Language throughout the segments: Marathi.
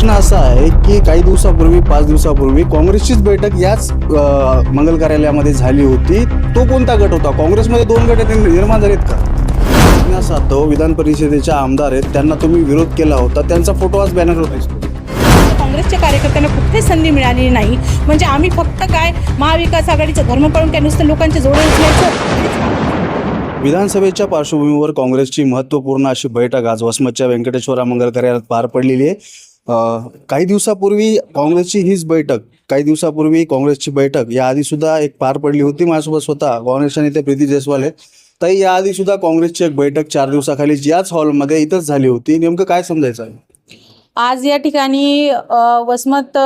प्रश्न असा आहे की काही दिवसापूर्वी पाच दिवसापूर्वी काँग्रेसचीच बैठक याच मंगल कार्यालयामध्ये झाली होती. तो कोणता गट होता? काँग्रेसमध्ये दोन गट निर्माण झालेत का? असा तो विधान परिषदेच्या आमदार आहेत त्यांना तुम्ही विरोध केला होता. त्यांचा फोटो आज बॅनरवर दिसतो काँग्रेसच्या कार्यकर्त्यांना कुठे संधी मिळालेली नाही. म्हणजे आम्ही फक्त काय महाविकास आघाडीचं धर्म पळून काय नुसतं लोकांचे जोडे उचलायचं? विधानसभेच्या पार्श्वभूमीवर काँग्रेसची महत्त्वपूर्ण अशी बैठक आज वसमतच्या व्यंकटेश्वरा मंगल कार्यालयात पार पडलेली आहे. काही दिवसापूर्वी काँग्रेसची हीच बैठक काही दिवसापूर्वी काँग्रेसची बैठक याआधी सुद्धा एक पार पडली होती माझ्यासोबत स्वतः काँग्रेसच्या नेते प्रीती जयस्वाल आहेत. ताई याआधी सुद्धा काँग्रेसची एक बैठक चार दिवसाखाली याच हॉलमध्ये इथंच झाली होती. नेमकं काय समजायचं आहे? आज या ठिकाणी वसमत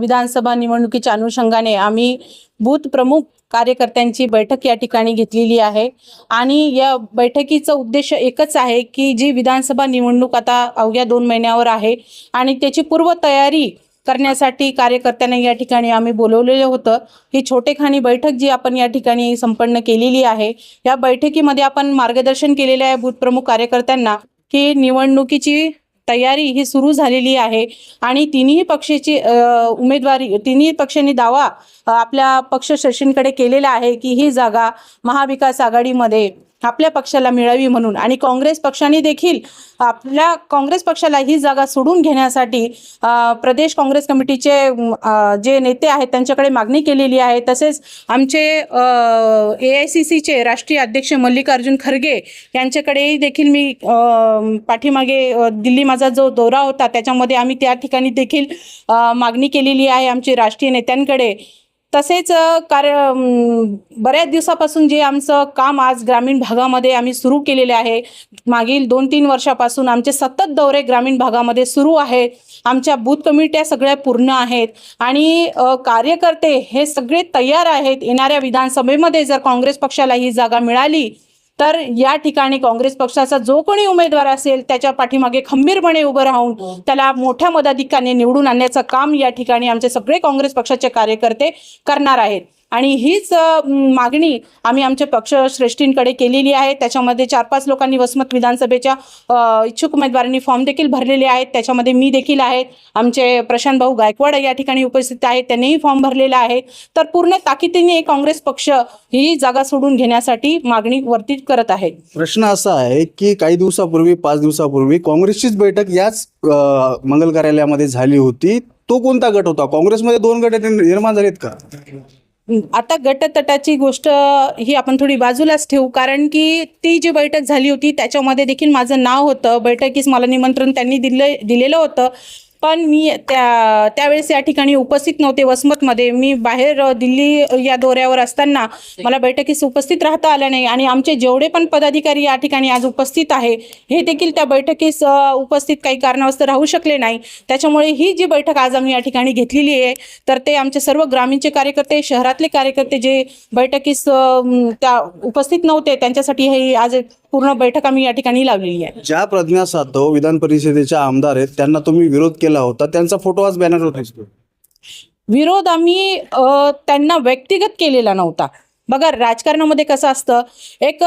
विधानसभा निवडणुकीच्या अनुषंगाने आम्ही बूथ प्रमुख कार्यकर्त्यांची बैठक या ठिकाणी घेतलेली आहे. आणि या बैठकीचा उद्देश एकच आहे की जी विधानसभा निवडणूक आता अवघ्या दोन महिन्यावर आहे आणि त्याची पूर्वतयारी करण्यासाठी कार्यकर्त्यांना या ठिकाणी आम्ही बोलवलेलं होतं. ही छोटेखानी बैठक जी आपण या ठिकाणी संपन्न केलेली आहे या बैठकीमध्ये आपण मार्गदर्शन केलेलं आहे बूथ कार्यकर्त्यांना की निवडणुकीची तयारी ही सुरू झालेली आहे. आणि तिन्ही पक्षाची उमेदवारी तिन्ही पक्षांनी दावा आपल्या पक्ष शशींकडे केलेला आहे की ही जागा महाविकास आघाडीमध्ये आपल्या पक्षाला मिळावी म्हणून. आणि काँग्रेस पक्षाने देखील आपल्या काँग्रेस पक्षाला ही जागा सोडून घेण्यासाठी प्रदेश काँग्रेस कमिटीचे जे नेते आहेत त्यांच्याकडे मागणी केलेली आहे. तसेच आमचे ए आय सी सीचे राष्ट्रीय अध्यक्ष मल्लिकार्जुन खरगे यांच्याकडेही देखील मी पाठीमागे दिल्ली माझा जो दौरा होता त्याच्यामध्ये आम्ही त्या ठिकाणी देखील मागणी केलेली आहे आमचे राष्ट्रीय नेत्यांकडे. तसेच कार्य बऱ्याच दिवसापासून जे आमचं काम आज ग्रामीण भागामध्ये आम्ही सुरू केलेले आहे मागील दोन तीन वर्षापासून आमचे सतत दौरे ग्रामीण भागामध्ये सुरू आहेत आमच्या बूथ कमिट्या सगळ्या पूर्ण आहेत आणि कार्यकर्ते हे सगळे तयार आहेत. येणाऱ्या विधानसभेमध्ये जर काँग्रेस पक्षाला ही जागा मिळाली तर या ठिकाणी काँग्रेस पक्षाचा जो कोणी उमेदवार असेल त्याच्या पाठीमागे खंबीरपणे उभं राहून त्याला मोठ्या मदाधिकाने निवडून आणण्याचं काम या ठिकाणी आमचे सगळे काँग्रेस पक्षाचे कार्यकर्ते करणार आहेत. आणि हीच मागणी आम्ही आमच्या पक्ष श्रेष्ठींकडे केलेली आहे. त्याच्यामध्ये चार पाच लोकांनी वसमत विधानसभेच्या इच्छुक उमेदवारांनी फॉर्म देखील भरलेले आहेत. त्याच्यामध्ये मी देखील आहेत आमचे प्रशांत भाऊ गायकवाड या ठिकाणी उपस्थित आहेत. त्यांनीही फॉर्म भरलेला आहे. तर पूर्ण ताकदीने काँग्रेस पक्ष ही जागा सोडून घेण्यासाठी मागणी वरती करत आहे. प्रश्न असा आहे की काही दिवसापूर्वी पाच दिवसापूर्वी काँग्रेसचीच बैठक याच मंगल कार्यालयामध्ये झाली होती. तो कोणता गट होता? काँग्रेसमध्ये दोन गट निर्माण झालेत का? आता गटतटाची गोष्ट ही आपण थोडी बाजूलाच ठेवू कारण की ती जी बैठक झाली होती त्याच्यामध्ये देखील माझं नाव होतं. बैठकीस मला निमंत्रण त्यांनी दिलं दिलेलं होतं. पण मी त्या त्यावेळेस या ठिकाणी उपस्थित नव्हते वसमतमध्ये. मी बाहेर दिल्ली या दौऱ्यावर असताना मला बैठकीस उपस्थित राहता आलं नाही आणि आमचे जेवढे पण पदाधिकारी या ठिकाणी आज उपस्थित आहे हे देखील त्या बैठकीस उपस्थित काही कारणावस्त राहू शकले नाही. त्याच्यामुळे ही जी बैठक आज आम्ही या ठिकाणी घेतलेली आहे तर ते आमचे सर्व ग्रामीणचे कार्यकर्ते शहरातले कार्यकर्ते जे बैठकीस त्या उपस्थित नव्हते त्यांच्यासाठी हे आज पूर्ण बैठक आम्ही या ठिकाणी लावलेली आहे. ज्या प्रज्ञा सातव विधान परिषदेच्या आमदार आहेत त्यांना तुम्ही विरोध केला होता त्यांचा फोटो आज बॅनरवर दिसतो विरोध आम्ही अ, त्यांना व्यक्तिगत केलेला नव्हता. बघा राजकारणामध्ये कसं असतं एक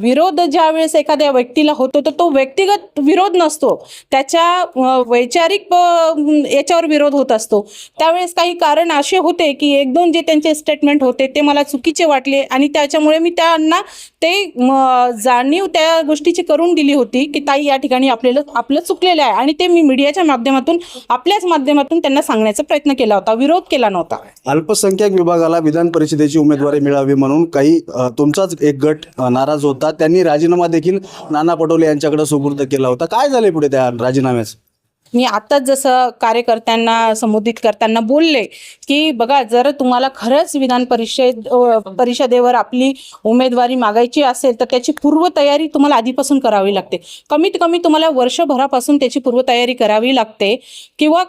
विरोध ज्या वेळेस एखाद्या व्यक्तीला होतो तर तो व्यक्तिगत विरोध नसतो. त्याच्या वैचारिक याच्यावर विरोध होत असतो. त्यावेळेस काही कारण असे होते की एक दोन जे त्यांचे स्टेटमेंट होते ते मला चुकीचे वाटले आणि त्याच्यामुळे मी त्यांना ते जाणीव त्या गोष्टीची करून दिली होती की ताई या ठिकाणी आपल्याला आपलं चुकलेलं आहे आणि ते मी मीडियाच्या माध्यमातून आपल्याच माध्यमातून त्यांना सांगण्याचा प्रयत्न केला होता विरोध केला नव्हता. अल्पसंख्याक विभागाला विधान परिषदेची उमेदवार मिळावी म्हणून काही तुमचाच एक गट नाराज होता. त्यांनी राजीनामा देखील नाना पटोले यांच्याकडे सुपूर्द केला होता. काय झाले पुढे त्या राजीनाम्याचं? मी आताच जसं कार्यकर्त्यांना संबोधित करताना बोलले की बघा जर तुम्हाला खरंच विधान परिषद परिषदेवर आपली उमेदवारी मागायची असेल तर त्याची पूर्वतयारी तुम्हाला आधीपासून करावी लागते. कमीत कमी तुम्हाला वर्षभरापासून त्याची पूर्वतयारी करावी लागते. किंवा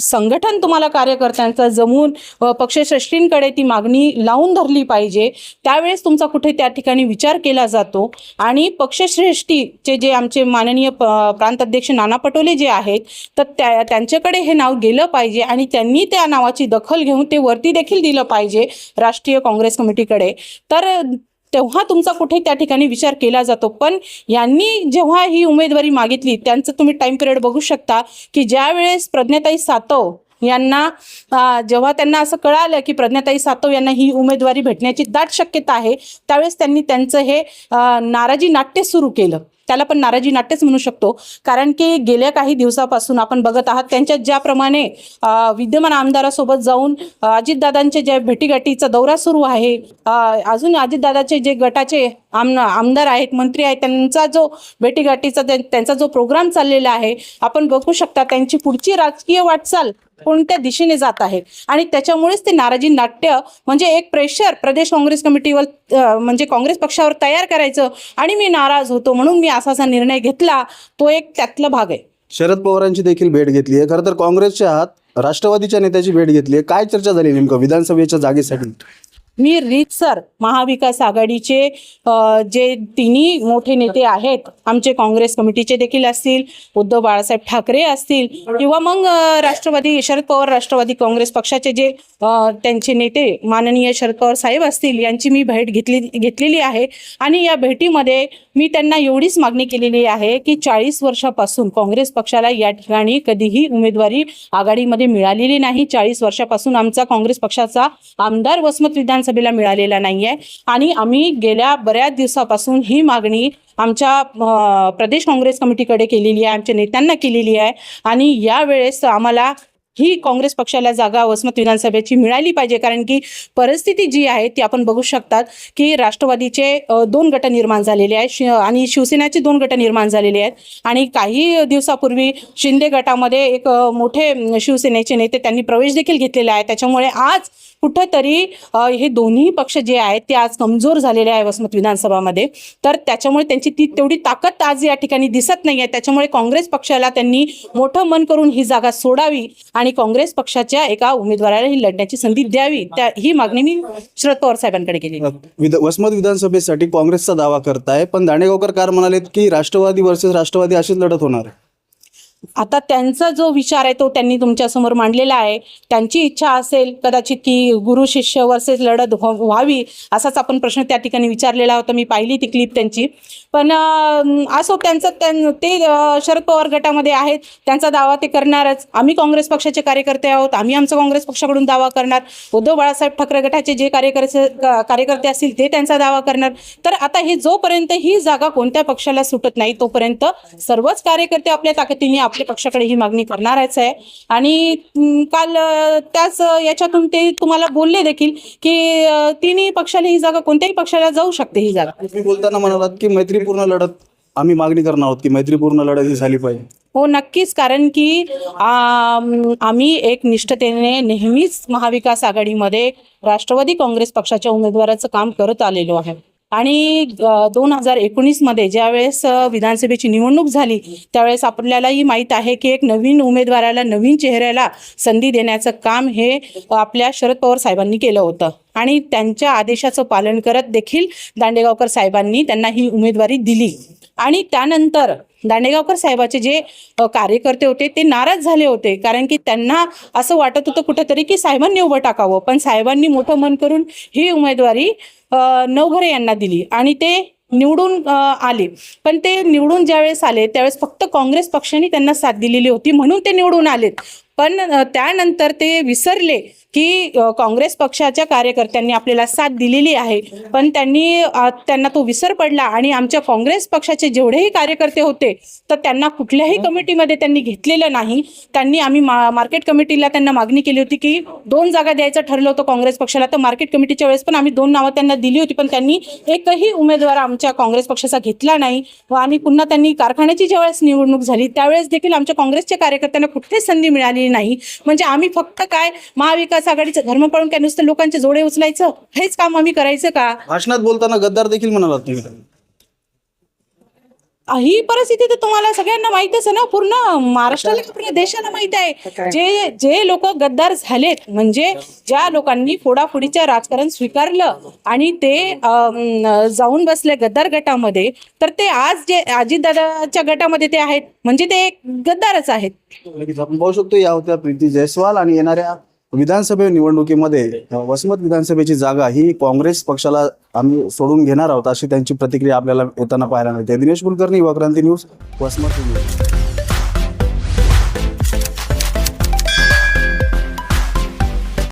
संघटन तुम्हाला कार्यकर्त्यांचं जमून पक्षश्रेष्ठींकडे ती मागणी लावून धरली पाहिजे त्यावेळेस तुमचा कुठे त्या ठिकाणी विचार केला जातो. आणि पक्षश्रेष्ठीचे जे आमचे माननीय प प्रांताध्यक्ष नाना पटोले जे आहेत तर त्या त्यांच्याकडे हे नाव गेलं पाहिजे आणि त्यांनी त्या नावाची दखल घेऊन ते वरती देखील दिलं पाहिजे राष्ट्रीय काँग्रेस कमिटीकडे. तर तेव्हा तुमचा कुठे त्या ठिकाणी विचार केला जातो? पण यांनी जेव्हा ही उमेदवारी मागितली त्यांचं तुम्ही टाइम पिरियड बघू शकता की ज्या वेळेस प्रज्ञाताई सातव यांना जेव्हा त्यांना असं कळालं की प्रज्ञाताई सातव यांना ही उमेदवारी भेटण्याची दाट शक्यता आहे त्यावेळेस त्यांनी त्यांचं हे नाराजी नाट्य सुरू केलं. त्याला पण नाराजी नाट्यच म्हणू शकतो. कारण की गेल्या काही दिवसापासून आपण बघत आहात त्यांच्या ज्याप्रमाणे विद्यमान आमदारासोबत जाऊन अजितदादांचे जे भेटीगाठीचा दौरा सुरू आहे अजून अजितदादाचे जे गटाचे आम आमदार आहेत मंत्री आहेत त्यांचा जो भेटीगाठीचा त्यांचा जो प्रोग्राम चाललेला आहे आपण बघू शकता त्यांची पुढची राजकीय वाटचाल कोणत्या दिशेने जात आहे. आणि त्याच्यामुळेच ते नाराजी नाट्य म्हणजे एक प्रेशर प्रदेश काँग्रेस कमिटीवर म्हणजे काँग्रेस पक्षावर तयार करायचं. आणि मी नाराज होतो म्हणून मी असा असा निर्णय घेतला तो एक त्यातला भाग आहे. शरद पवारांची देखील भेट घेतली आहे. खरं तर काँग्रेसच्या राष्ट्रवादीच्या नेत्याची भेट घेतली आहे. काय चर्चा झाली नेमकं विधानसभेच्या जागेसाठी? मी रीतसर महाविकास आघाडीचे जे तिन्ही मोठे नेते आहेत आमचे काँग्रेस कमिटीचे देखील असतील उद्धव बाळासाहेब ठाकरे असतील किंवा मग राष्ट्रवादी शरद पवार राष्ट्रवादी काँग्रेस पक्षाचे जे त्यांचे नेते माननीय शरद पवार साहेब असतील यांची मी भेट घेतली घेतलेली आहे. आणि या भेटीमध्ये मी त्यांना एवढीच मागणी केलेली आहे की चाळीस वर्षापासून काँग्रेस पक्षाला या ठिकाणी कधीही उमेदवारी आघाडीमध्ये मिळालेली नाही. चाळीस वर्षापासून आमचा काँग्रेस पक्षाचा आमदार वसमत विधानसभेला मिळालेला नाही आहे आणि आम्ही गेल्या बऱ्याच दिवसापासून ही मागणी आमच्या प्रदेश काँग्रेस कमिटीकडे केलेली आहे आमच्या नेत्यांना केलेली आहे. आणि यावेळेस आम्हाला ही काँग्रेस पक्षाला जागा वसमत विधानसभेची मिळाली पाहिजे. कारण की परिस्थिती जी आहे ती आपण बघू शकतात की राष्ट्रवादीचे दोन गट निर्माण झालेले आहेत. शि आणि शिवसेनेचे दोन गट निर्माण झालेले आहेत. आणि काही दिवसापूर्वी शिंदे गटामध्ये एक मोठे शिवसेनेचे नेते त्यांनी प्रवेश देखील घेतलेला आहे. त्याच्यामुळे आज कुठंतरी हे दोन्ही पक्ष जे आहेत ते आज कमजोर झालेले आहे वसमत विधानसभामध्ये. तर त्याच्यामुळे त्यांची ती तेवढी ताकद आज या ठिकाणी दिसत नाही आहे त्याच्यामुळे काँग्रेस पक्षाला त्यांनी मोठं मन करून ही जागा सोडावी आणि काँग्रेस पक्षाच्या एका उमेदवाराला ही लढण्याची संधी द्यावी. त्या ही मागणी मी शरद पवार साहेबांकडे केली. वसमत विधानसभेसाठी काँग्रेसचा दावा करताय पण दाणेगावकर कार म्हणालेत की राष्ट्रवादी वर्सेस राष्ट्रवादी अशीच लढत होणार आहे. आता त्यांचा जो विचार आहे तो त्यांनी तुमच्यासमोर मांडलेला आहे. त्यांची इच्छा असेल कदाचित की गुरु शिष्य वर्सेस लढत व्हावी असाच आपण प्रश्न त्या ठिकाणी विचारलेला होता. मी पाहिली ती क्लिप त्यांची. पण असो त्यांचं त्यां- ते शरद पवार गटामध्ये आहेत. त्यांचा दावा ते करणारच. आम्ही काँग्रेस पक्षाचे कार्यकर्ते आहोत. आम्ही आमचा काँग्रेस पक्षाकडून दावा करणार. उद्धव बाळासाहेब ठाकरे गटाचे जे कार्यकर्ते कार्यकर्ते असतील ते त्यांचा दावा करणार. तर आता हे जोपर्यंत ही जागा कोणत्या पक्षाला सुटत नाही तोपर्यंत सर्वच कार्यकर्ते आपल्या ताकदीने आपल्या पक्षाकडे ही मागणी करणारच आहे. आणि काल त्याच याच्यातून ते तुम्हाला बोलले देखील की तिन्ही पक्षाला ही जागा कोणत्याही पक्षाला जाऊ शकते ही जागा. तुम्ही बोलताना म्हणालात की मैत्रीपूर्ण लढत आम्ही मागणी करणार आहोत की मैत्रीपूर्ण लढत ही झाली पाहिजे. हो नक्कीच. कारण की आम, आम्ही एक निष्ठतेने नेहमीच महाविकास आघाडीमध्ये राष्ट्रवादी काँग्रेस पक्षाच्या उमेदवाराचं काम करत आलेलो आहे. आणि दोन हजार एकोणीसमध्ये ज्यावेळेस विधानसभेची निवडणूक झाली त्यावेळेस आपल्यालाही माहीत आहे की एक नवीन उमेदवाराला नवीन चेहऱ्याला संधी देण्याचं काम हे आपल्या शरद पवार साहेबांनी केलं होतं. आणि त्यांच्या आदेशाचं पालन करत देखील दांडेगावकर साहेबांनी त्यांना ही उमेदवारी दिली. आणि त्यानंतर दांडेगावकर साहेबाचे जे कार्यकर्ते होते ते नाराज झाले होते. कारण की त्यांना असं वाटत होतं कुठंतरी की साहेबांनी उभं टाकावं. पण साहेबांनी मोठं मन करून ही उमेदवारी नवघरे यांना दिली आणि ते निवडून आले. पण ते निवडून ज्यावेळेस आले त्यावेळेस फक्त काँग्रेस पक्षाने त्यांना साथ दिलेली होती म्हणून ते निवडून आलेत. पण त्यानंतर ते विसरले की काँग्रेस पक्षाच्या कार्यकर्त्यांनी आपल्याला साथ दिलेली आहे. पण त्यांनी त्यांना तो विसर पडला आणि आमच्या काँग्रेस पक्षाचे जेवढेही कार्यकर्ते होते तर त्यांना कुठल्याही कमिटीमध्ये त्यांनी घेतलेलं नाही. त्यांनी आम्ही मा मार्केट कमिटीला त्यांना मागणी केली होती की दोन जागा द्यायचं ठरलं होतं काँग्रेस पक्षाला तर मार्केट कमिटीच्या वेळेस पण आम्ही दोन नावं त्यांना दिली होती पण त्यांनी एकही उमेदवार आमच्या काँग्रेस पक्षाचा घेतला नाही. व आणि पुन्हा त्यांनी कारखान्याची ज्यावेळेस निवडणूक झाली त्यावेळेस देखील आमच्या काँग्रेसच्या कार्यकर्त्यांना कुठेच संधी मिळाली नाही. म्हणजे आम्ही फक्त काय महाविकास आघाडीचं धर्म पाळून काय नुसतं लोकांचे जोडे उचलायचं? हेच काम आम्ही करायचं का? भाषणात बोलताना गद्दार देखील म्हणालात तुम्ही. ही परिस्थिती तर तुम्हाला सगळ्यांना माहितच आहे ना पूर्ण महाराष्ट्राला पूर्ण देशाला माहीत आहे. जे जे लोक गद्दार झालेत म्हणजे ज्या लोकांनी फोडाफोडीचं राजकारण स्वीकारलं आणि ते अं, जाऊन बसले गद्दार गटामध्ये तर ते आज जे अजितदादाच्या गटामध्ये ते आहेत. म्हणजे ते गद्दारच आहेत. आपण पाहू शकतो या होत्या प्रीती जयस्वाल आणि येणाऱ्या विधानसभा निवडणुकीमध्ये अ, वसमत विधानसभेची जागा ही काँग्रेस पक्षाला आम्ही सोडून घेणार आहोत अशी त्यांची प्रतिक्रिया आपल्याला येताना पाहायला मिळते. दिनेश कुलकर्णी युवा क्रांती न्यूज वसमत न्यूज.